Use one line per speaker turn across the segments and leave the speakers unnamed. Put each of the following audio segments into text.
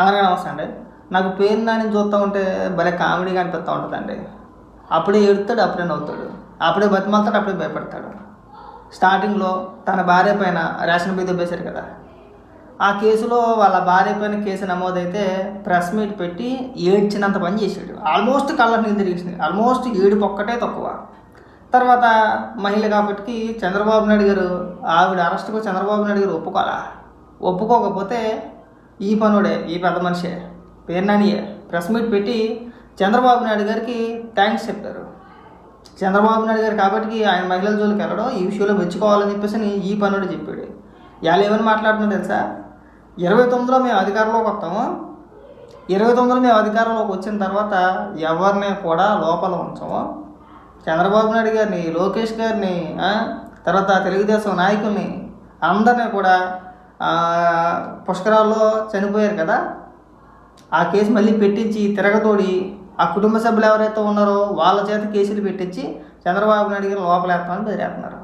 అందరికీ నమస్తే అండి నాకు పేరు నాని చూస్తూ ఉంటే భలే కామెడీగా అనిపిస్తూ ఉంటుందండి. అప్పుడే ఏడుతాడు అప్పుడే నవ్వుతాడు. అప్పుడే బతిమాలతాడు అప్పుడే భయపడతాడు. స్టార్టింగ్లో తన భార్య పైన రేషన్ బియ్యం దొబ్బేశారు కదా. ఆ కేసులో వాళ్ళ భార్య పైన కేసు నమోదైతే ప్రెస్ మీట్ పెట్టి ఏడ్చినంత పని చేశాడు. ఆల్మోస్ట్ కళ్ళ నీళ్ళు తిరిగేసింది ఆల్మోస్ట్ ఏడు పొక్కటే తక్కువ. తర్వాత మహిళ కాబట్టి చంద్రబాబు నాయుడు గారు ఆవిడ అరెస్ట్కు చంద్రబాబు నాయుడు గారు ఒప్పుకోవాలా? ఒప్పుకోకపోతే ఈ పనుడే ఈ పెద్ద మనిషే. పేరు నానియే. ప్రెస్ మీట్ పెట్టి చంద్రబాబు నాయుడు గారికి థ్యాంక్స్ చెప్పారు. చంద్రబాబు నాయుడు గారు కాబట్టి ఆయన మహిళల జోలికి వెళ్ళడం ఈ విషయంలో మెచ్చుకోవాలని చెప్పేసి అని ఈ పనుడు చెప్పాడు. ఇవాళ ఏమని మాట్లాడుతున్నా తెలుసా? ఇరవై తొమ్మిదిలో మేము అధికారంలోకి వస్తాము. ఇరవై తొమ్మిదిలో మేము అధికారంలోకి వచ్చిన తర్వాత ఎవరిని కూడా లోపల ఉంచము. చంద్రబాబు నాయుడు గారిని లోకేష్ గారిని తర్వాత తెలుగుదేశం నాయకుల్ని అందరినీ కూడా పుష్కరాల్లో చనిపోయారు కదా ఆ కేసు మళ్ళీ పెట్టించి తిరగతోడి ఆ కుటుంబ సభ్యులు ఎవరైతే ఉన్నారో వాళ్ళ చేత కేసులు పెట్టించి చంద్రబాబు నాయుడు గారు లోపలేస్తామని బెదిరేస్తున్నారు?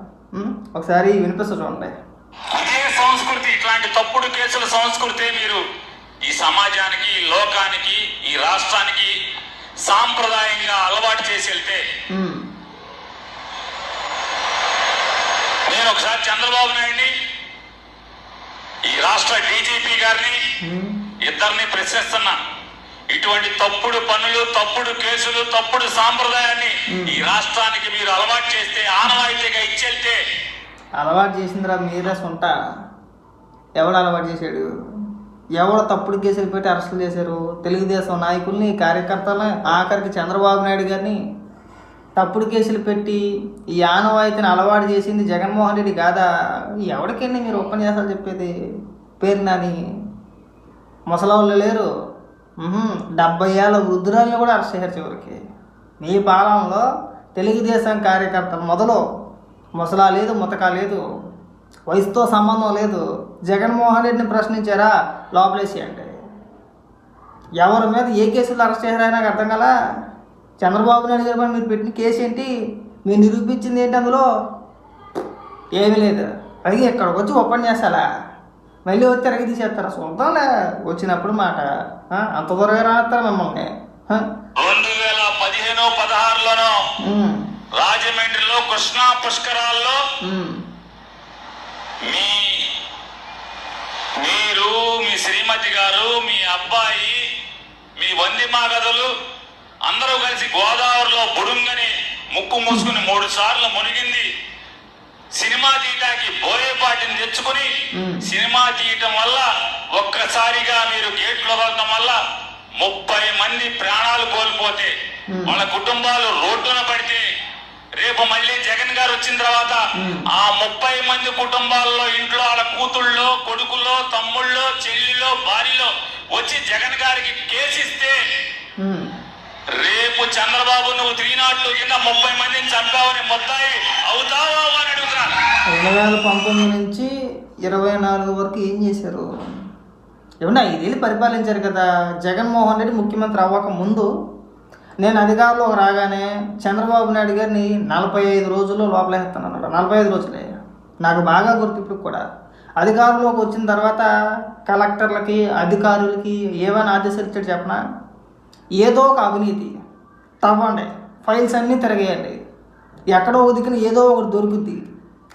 ఒకసారి వినిపిస్తూ చూడండి
ఇదే సంస్కృతి ఇట్లాంటి తప్పుడు కేసుల సంస్కృతి మీరు ఈ సమాజానికి ఈ లోకానికి ఈ రాష్ట్రానికి సాంప్రదాయంగా అలవాటు చేసి వెళ్తే. నేను ఒకసారి చంద్రబాబు నాయుడిని రాష్ట్ర డీజీపీ గారిని. ఇద్దరిని ప్రశ్నిస్తున్నా. ఇటువంటి తప్పుడు పనులు తప్పుడు కేసులు తప్పుడు సాంప్రదాయాన్ని ఈ రాష్ట్రానికి మీరు అలవాటు చేస్తే ఆనవాయితీగా ఇచ్చెళ్తే
అలవాటు చేసిందిరా మీరే సొంట ఎవడు అలవాటు చేశాడు? ఎవడు తప్పుడు కేసులు పెట్టి అరెస్టులు చేశారు? తెలుగుదేశం నాయకుల్ని కార్యకర్తలని ఆఖరికి చంద్రబాబు నాయుడు గారిని తప్పుడు కేసులు పెట్టి ఈ ఆనవాయితీని అలవాటు చేసింది జగన్మోహన్ రెడ్డి కాదా? ఎవరికండి మీరు ఉపన్యాసాలు చెప్పేది? పేరు నాని ముసలవాళ్ళు లేరు డెబ్బై ఏళ్ళ వృద్ధురాలను కూడా అరెస్ట్ చేశారు చివరికి. మీ పాలనలో తెలుగుదేశం కార్యకర్తలు మొదలు ముసలా లేదు ముతక లేదు. వయసుతో సంబంధం లేదు. జగన్మోహన్ రెడ్డిని ప్రశ్నించారా? లోపలేసి అంటే ఎవరి మీద ఏ కేసులు అరెస్ట్ చేశారా నాకు అర్థం కదా చంద్రబాబు నాయుడు గారి మీరు పెట్టిన కేసు ఏంటి? మీరు నిరూపించింది ఏంటి అందులో? ఏమీ లేదు. అది ఇక్కడికి వచ్చి ఉపన్యాసాలా? మళ్ళీ వచ్చి తిరగి తీసేస్తారా చూద్దాంలే వచ్చినప్పుడు మాట అంత త్వరగా రాస్తారా మిమ్మల్ని?
రెండు వేల పదిహేను పదహారులోనో రాజమండ్రిలో కృష్ణా పుష్కరాల్లో మీ మీరు మీ శ్రీమతి గారు మీ అబ్బాయి మీ వంది మాగదులు అందరూ కలిసి గోదావరిలో బుడుంగని ముక్కు మూసుకుని మూడు సార్లు మునిగింది. సినిమా తీయటానికి బోయేపాటిని తెచ్చుకుని. సినిమా తీయటం వల్ల ఒక్కసారిగా మీరు గేట్లు వదలటం వల్ల ముప్పై మంది ప్రాణాలు కోల్పోతే. వాళ్ళ కుటుంబాలు రోడ్డున పడితే రేపు మళ్ళీ జగన్ గారు వచ్చిన తర్వాత. ఆ ముప్పై మంది కుటుంబాల్లో ఇంట్లో వాళ్ళ కూతుళ్ళో కొడుకులో తమ్ముళ్ళో చెల్లిలో భార్యలో వచ్చి జగన్ గారికి కేసిస్తే. రేపు చంద్రబాబు నువ్వు త్రీ కింద ముప్పై మందిని చంపావని మొత్తాయి అవుతావా అని అడుగుతున్నాను
రెండు వేల పంతొమ్మిది నుంచి ఇరవై నాలుగు వరకు ఏం చేశారు? ఏమన్నా ఐదేళ్ళు పరిపాలించారు కదా. జగన్మోహన్ రెడ్డి ముఖ్యమంత్రి అవ్వక ముందు నేను అధికారంలో రాగానే చంద్రబాబు నాయుడు గారిని నలభై ఐదు రోజుల్లో లోపలేస్తానన్నాడు నలభై ఐదు రోజులే. నాకు బాగా గుర్తు ఇప్పుడు కూడా. అధికారంలోకి వచ్చిన తర్వాత కలెక్టర్లకి అధికారులకి ఏమైనా ఆదేశాలు ఇచ్చాడు చెప్పనా? ఏదో ఒక అవినీతి. తవ్వండి. ఫైల్స్ అన్నీ తిరగేయండి. ఎక్కడో ఉదికిన ఏదో ఒకటి దొరుకుద్ది.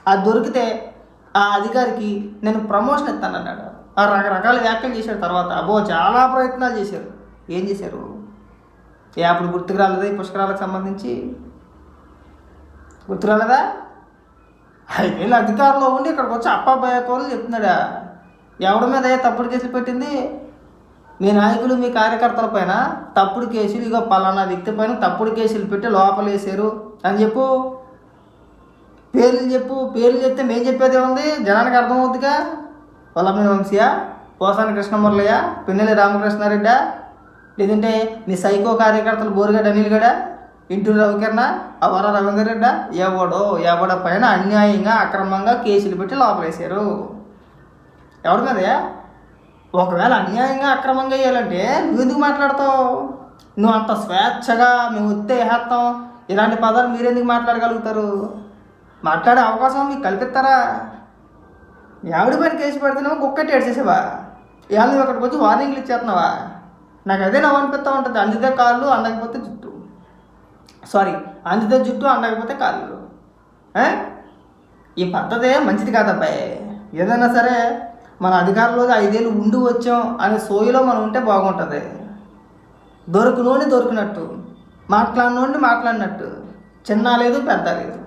అది దొరికితే ఆ అధికారికి నేను ప్రమోషన్ ఇస్తానన్నాడు. ఆ రకరకాల వ్యాఖ్యలు చేశాడు తర్వాత. అబ్బో చాలా ప్రయత్నాలు చేశారు. ఏం చేశారు? ఏ అప్పుడు గుర్తుకు రాలేదా ఈ పుష్కరాలకు సంబంధించి? గుర్తు రాలేదా? ఐదేళ్ళు అధికారంలో ఉండి ఇక్కడికి వచ్చి అప్పాబాయతోళ్ళు చెప్తున్నాడా? ఎవడి మీద తప్పుడు కేసులు పెట్టింది? మీ నాయకులు మీ కార్యకర్తల పైన తప్పుడు కేసులు ఇక పలానా వ్యక్తి పైన తప్పుడు కేసులు పెట్టి లోపలేసారు అని చెప్పు. పేర్లు చెప్పు. పేర్లు చెప్తే మేము చెప్పేది ఉంది జనానికి అర్థమవుతుందిగా వల్లభని వంశీయ? పోసాని కృష్ణమురళయ్య పిన్నెల్లి రామకృష్ణారెడ్డ? లేదంటే మీ సైకో కార్యకర్తలు బోరుగడ్డ అనిల్ గడ ఇంటూరు రవికిరణ? అవర రవీందర్ రెడ్డా ఎవడో ఎవడ పైన అన్యాయంగా అక్రమంగా కేసులు పెట్టి లోపలేశారు. ఎవరి మీదయా ఒకవేళ అన్యాయంగా అక్రమంగా వేయాలంటే నువ్వు ఎందుకు మాట్లాడతావు? నువ్వు అంత స్వేచ్ఛగా మేము వస్తే వేస్తాం ఇలాంటి పదాలు మీరెందుకు మాట్లాడగలుగుతారు? మాట్లాడే అవకాశం మీకు కల్పిస్తారా? ఎవడి పైన కేసు పెడుతున్నావు కుక్కటి ఏడ్చేసావా? ఇవాళ నువ్వు అక్కడికి వచ్చి వార్నింగ్లు ఇచ్చేస్తున్నావా? నాకు అదే నవ్వు అనిపిస్తూ ఉంటుంది. అందితే కాళ్ళు అందకపోతే జుట్టు. సారీ అందితే జుట్టు అందకపోతే కాళ్ళు. ఈ పద్ధతే మంచిది కాదబ్బాయి. ఏదైనా సరే మన అధికారంలో ఐదేళ్ళు ఉండి వచ్చాం అనే సోయిలో మనం ఉంటే బాగుంటుంది. దొరుకునోని దొరికినట్టు మాట్లాడినోడిని మాట్లాడినట్టు చిన్న లేదు పెద్ద లేదు.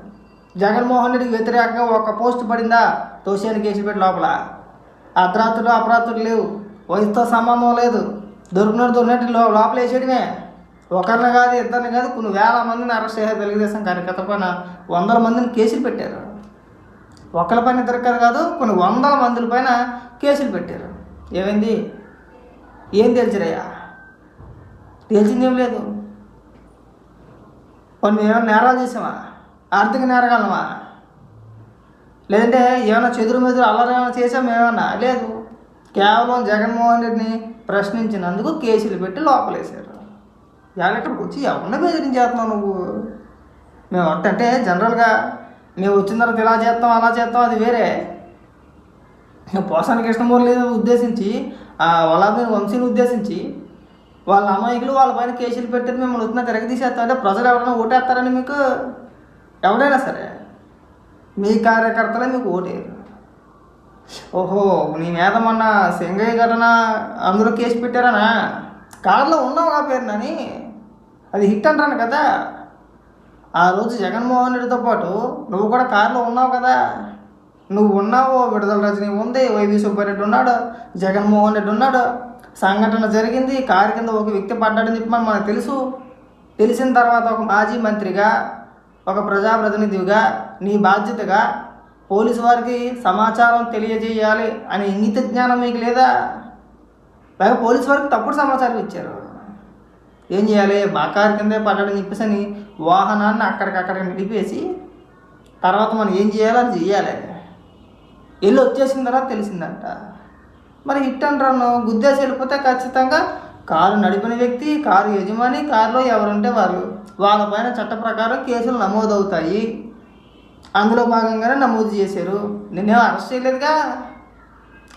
జగన్మోహన్ రెడ్డికి వ్యతిరేకంగా ఒక పోస్ట్ పడిందా? తోసేని కేసు పెట్టి లోపల. అర్ధరాత్రులు అపరాత్రులు లేవు. వయసుతో సంబంధం లేదు. దొరికినట్టు దొరికినట్టు లో- లోపల వేసేయడమే ఒకరిని కాదు ఇద్దరిని కాదు కొన్ని వేల మందిని అరెస్ట్ చేశారు తెలుగుదేశం కార్యకర్త పైన. వందల మందిని కేసులు పెట్టారు. ఒకరి పైన దొరకదు కాదు కొన్ని వందల మందుల పైన కేసులు పెట్టారు. ఏమైంది? ఏం తెలిసిరయ్యా తెలిసిందేం లేదు. కొన్ని ఏమైనా నేరాలు చేసామా? ఆర్థిక నేరగలమా లేదంటే ఏమైనా చెదురు మెదురు అల్లరి ఏమైనా చేసామా ఏమన్నా లేదు. కేవలం జగన్మోహన్ రెడ్డిని ప్రశ్నించినందుకు కేసులు పెట్టి లోపలేశారు. ఇవాళ ఇక్కడికి వచ్చి ఎవరిని బెదిరించేస్తున్నావు నువ్వు? మేము అంటే జనరల్గా మేము వచ్చిన తర్వాత ఇలా చేస్తాం అలా చేస్తాం అది వేరే. పోసాని కృష్ణమూర్తి ఉద్దేశించి ఆ వంశీని ఉద్దేశించి వాళ్ళ అమాయకులు వాళ్ళ పైన కేసులు పెట్టి మిమ్మల్ని వచ్చిన తిరగ తీసేస్తాం. అంటే ప్రజలు ఎవరైనా ఓటేస్తారని మీకు ఎవడైనా సరే మీ కార్యకర్తలే మీకు ఓటేరు ఓహో నీ మీద మొన్న సింగయ్య ఘటన అందులో కేసు పెట్టారనా? కార్లో ఉన్నావు ఆ పేరునని. అది హిట్ అంటాను కదా. ఆ రోజు జగన్మోహన్ రెడ్డితో పాటు నువ్వు కూడా కారులో ఉన్నావు కదా. నువ్వు ఉన్నావు విడుదల రజనీ ఉంది వైవి సుబ్బారెడ్డి ఉన్నాడు జగన్మోహన్ రెడ్డి ఉన్నాడు. సంఘటన జరిగింది కారు కింద ఒక వ్యక్తి పడ్డాడని చెప్పి మనం మనకు తెలుసు. తెలిసిన తర్వాత ఒక మాజీ మంత్రిగా ఒక ప్రజాప్రతినిధిగా నీ బాధ్యతగా పోలీసు వారికి సమాచారం తెలియజేయాలి అనే ఇంగిత జ్ఞానం మీకు లేదా? పైగా పోలీసు వారికి తప్పుడు సమాచారం ఇచ్చారు. ఏం చేయాలి? మా కారు కిందే పడ్డాడని చెప్పేసి అని వాహనాన్ని అక్కడికక్కడికి నిలిపేసి తర్వాత మనం ఏం చేయాలో అది చేయాలి. వెళ్ళి వచ్చేసిన తర్వాత తెలిసిందంట. మరి హిట్ అంటారు రన్ గుద్దేసి వెళ్ళిపోతే ఖచ్చితంగా కారు నడిపిన వ్యక్తి కారు యజమాని కారులో ఎవరుంటే వాళ్ళు వాళ్ళపైన చట్ట ప్రకారం కేసులు నమోదవుతాయి. అందులో భాగంగానే నమోదు చేశారు. నేనేం అరెస్ట్ చేయలేదుగా?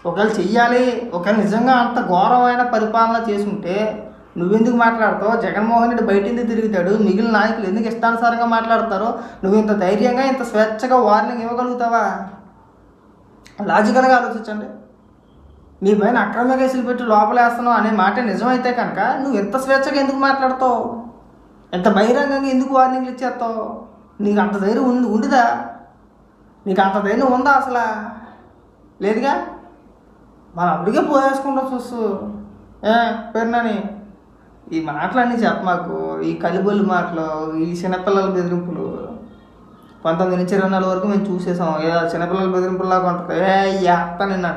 ఒకవేళ చెయ్యాలి ఒకవేళ నిజంగా అంత ఘోరమైన పరిపాలన చేసుంటే నువ్వెందుకు మాట్లాడతావు? జగన్మోహన్ రెడ్డి బయట ఎందుకు తిరుగుతాడు. మిగిలిన నాయకులు ఎందుకు ఇష్టానుసారంగా మాట్లాడతారో? నువ్వు ఇంత ధైర్యంగా ఇంత స్వేచ్ఛగా వార్నింగ్ ఇవ్వగలుగుతావా? లాజికల్గా ఆలోచించండి. నీ పైన అక్రమ కేసులు పెట్టి లోపలేస్తున్నావు అనే మాట నిజమైతే కనుక నువ్వు ఎంత స్వేచ్ఛగా ఎందుకు మాట్లాడతావు? ఎంత బహిరంగంగా ఎందుకు వార్నింగ్లు ఇచ్చేస్తావు? నీకు అంత ధైర్యం ఉంది ఉండిదా? నీకు అంత ధైర్యం ఉందా అసలు? లేదుగా? మనం అప్పటికే పోయేసుకుంటాం చూస్తూ. ఏ పేరునని ఈ మాటలన్నీ చెప్ప మాకు ఈ కలిబొల్లి మాటలు ఈ చిన్నపిల్లల బెదిరింపులు. పంతొమ్మిది నుంచి ఇరవై నాలుగు వరకు మేము చూసేసాం. ఏ చిన్నపిల్లల బెదిరింపులాగా ఉంటుంది. ఏ ఎత్త నిన్న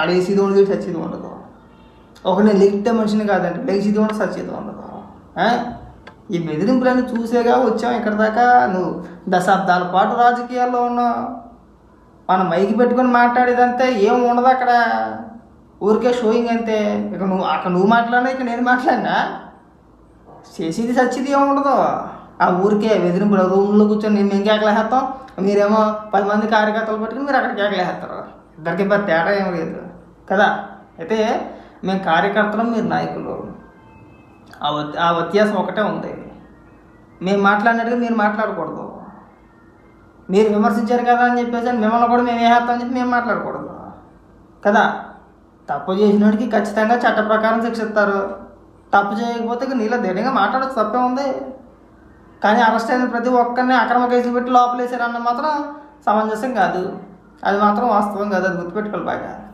అడేసిది ఉండదు చచ్చేది ఉండదు. ఒక నేను లెగితే మనిషిని కాదండి లెగిసిది ఉండదు చచ్చేది ఉండదు. ఈ బెదిరింపులన్నీ చూసేగా వచ్చాం ఇక్కడ దాకా. నువ్వు దశాబ్దాల పాటు రాజకీయాల్లో ఉన్నావు. మనం మైకి పెట్టుకొని మాట్లాడేదంతే ఏం ఉండదు అక్కడ. ఊరికే షోయింగ్ అంతే. ఇక నువ్వు అక్కడ నువ్వు మాట్లాడినా ఇక నేను మాట్లాడినా? చేసేది సచ్చేది ఏముండదు. ఉండదు ఆ ఊరికే బెదిరింపులు రూమ్లో కూర్చొని మేము కేకలేస్తాం మీరేమో పది మంది కార్యకర్తలు పట్టుకుని మీరు అక్కడ కేకలేస్తారు ఇద్దరికి పెద్ద తేడా ఏం లేదు. కదా? అయితే మేము కార్యకర్తలు మీరు నాయకులు. ఆ ఆ వ్యత్యాసం ఒకటే ఉంది. మేము మాట్లాడినట్టుగా మీరు మాట్లాడకూడదు. మీరు విమర్శించారు కదా అని చెప్పేసి మిమ్మల్ని కూడా మేము వేస్తామని చెప్పి మేము మాట్లాడకూడదు. కదా? తప్పు చేసినోడికి ఖచ్చితంగా చట్ట ప్రకారం శిక్షిస్తారు. తప్పు చేయకపోతే నీలో ధైర్యంగా మాట్లాడచ్చు తప్పే ఉంది. కానీ అరెస్ట్ అయిన ప్రతి ఒక్కరిని అక్రమ కేసులు పెట్టి లోపలేసారన్న మాత్రం సమంజసం కాదు. అది మాత్రం వాస్తవం కాదు అది గుర్తుపెట్టుకోవాలి బాగా.